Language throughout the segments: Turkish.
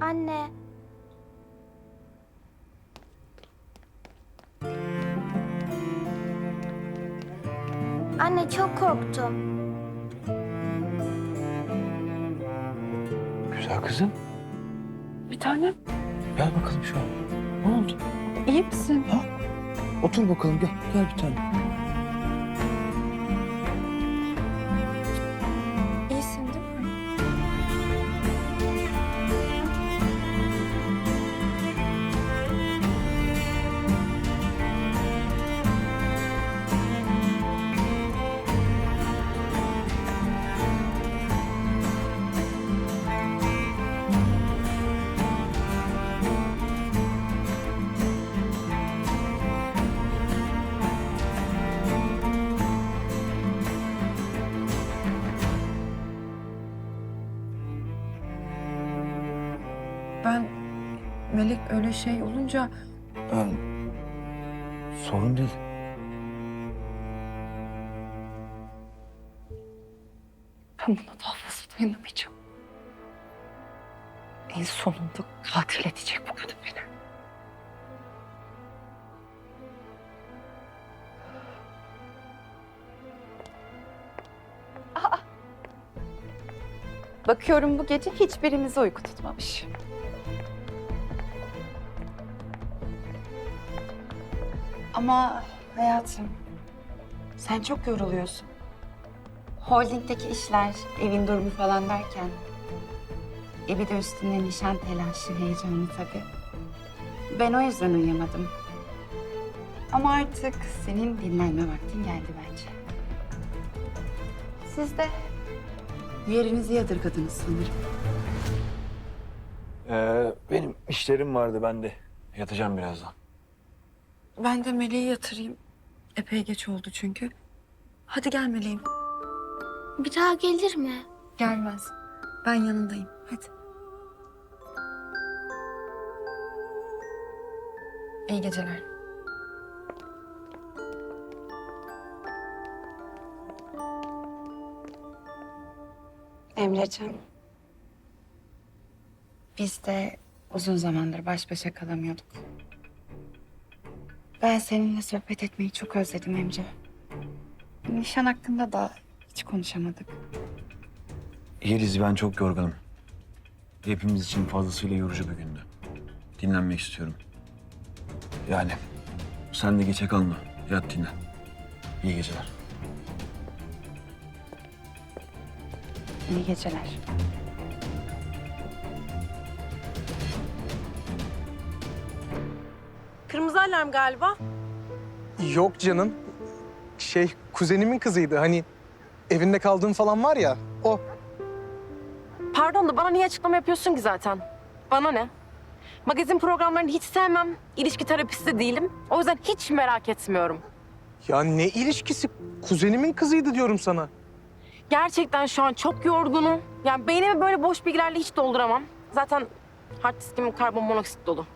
Anne. Anne çok korktum. Güzel kızım. Bir tanem. Gel bakalım şu an. Ne oldu? iyi misin? Otur bakalım gel. Gel bir tane. Melek öyle şey olunca Yani, sorun değil. ben buna daha fazla dayanamayacağım. En sonunda katil edecek bu kadın beni. Bakıyorum bu gece hiçbirimize uyku tutmamış. Ama hayatım, sen çok yoruluyorsun. Holdingdeki işler, evin durumu falan derken... E bir de üstünde nişan telaşı, heyecanı tabii. Ben o yüzden uyuyamadım. Ama artık senin dinlenme vaktin geldi bence. Siz de yerinizi yadırgadınız sanırım. Ee, benim işlerim vardı ben de. Yatacağım birazdan. Ben de Meleği yatırayım. Epey geç oldu çünkü. Hadi gel Meleğim. Bir daha gelir mi? Gelmez. Ben yanındayım. Hadi. İyi geceler. Emrecan. Biz de uzun zamandır baş başa kalamıyorduk. Ben seninle sohbet etmeyi çok özledim Emre. Nişan hakkında da hiç konuşamadık. Yeliz ben çok yorgunum. Hepimiz için fazlasıyla yorucu bir gündü. Dinlenmek istiyorum. Yani sen de geçe kalma. Yat dinlen. İyi geceler. İyi geceler. Kırmızı alarm galiba. Yok canım. Şey kuzenimin kızıydı. Hani evinde kaldığım falan var ya o. Pardon da bana niye açıklama yapıyorsun ki zaten? Bana ne? Magazin programlarını hiç sevmem. İlişki terapisti de değilim. O yüzden hiç merak etmiyorum. Ya ne ilişkisi? Kuzenimin kızıydı diyorum sana. Gerçekten şu an çok yorgunum. Yani beynimi böyle boş bilgilerle hiç dolduramam. Zaten hard diskim karbon monoksit dolu.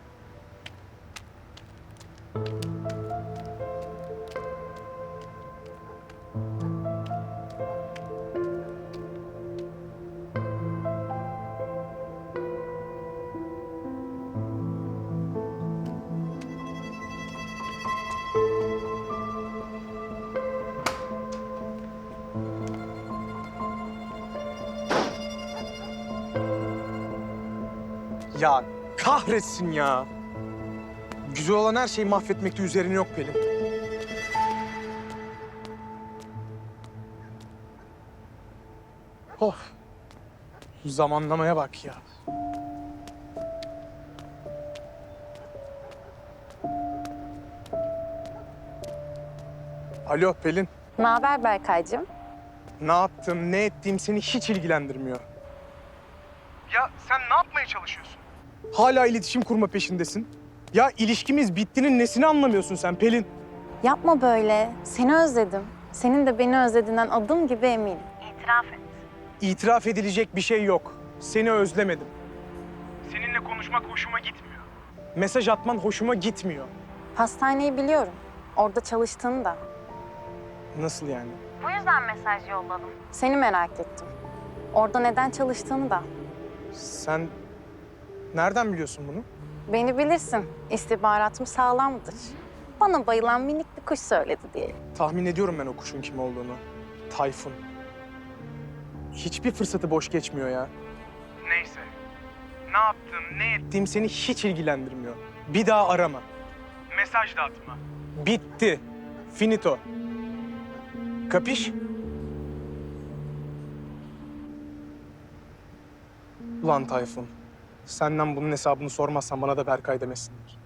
Ya kahretsin ya. Güzel olan her şeyi mahvetmekte üzerine yok Pelin. Of. Zamanlamaya bak ya. Alo Pelin. Ne haber Berkaycığım? Ne yaptım, ne ettiğim seni hiç ilgilendirmiyor. Ya sen ne yapmaya çalışıyorsun? Hala iletişim kurma peşindesin. Ya ilişkimiz bittiğinin nesini anlamıyorsun sen Pelin? Yapma böyle. Seni özledim. Senin de beni özlediğinden adım gibi eminim. İtiraf edilecek bir şey yok. Seni özlemedim. Seninle konuşmak hoşuma gitmiyor. Mesaj atman hoşuma gitmiyor. Pastaneyi biliyorum. Orada çalıştığını da. Nasıl yani? Bu yüzden mesaj yolladım. Seni merak ettim. Orada neden çalıştığını da. Sen Nereden biliyorsun bunu? Beni bilirsin. İstihbaratım sağlamdır. Bana bayılan minik bir kuş söyledi diyelim. Tahmin ediyorum ben o kuşun kim olduğunu. Tayfun. Hiçbir fırsatı boş geçmiyor ya. Neyse. Ne yaptım, ne ettiğim seni hiç ilgilendirmiyor. Bir daha arama. Mesaj da atma. Bitti. Finito. Kapiş? Ulan Tayfun. Senden bunun hesabını sormazsan bana da Berkay demesinler.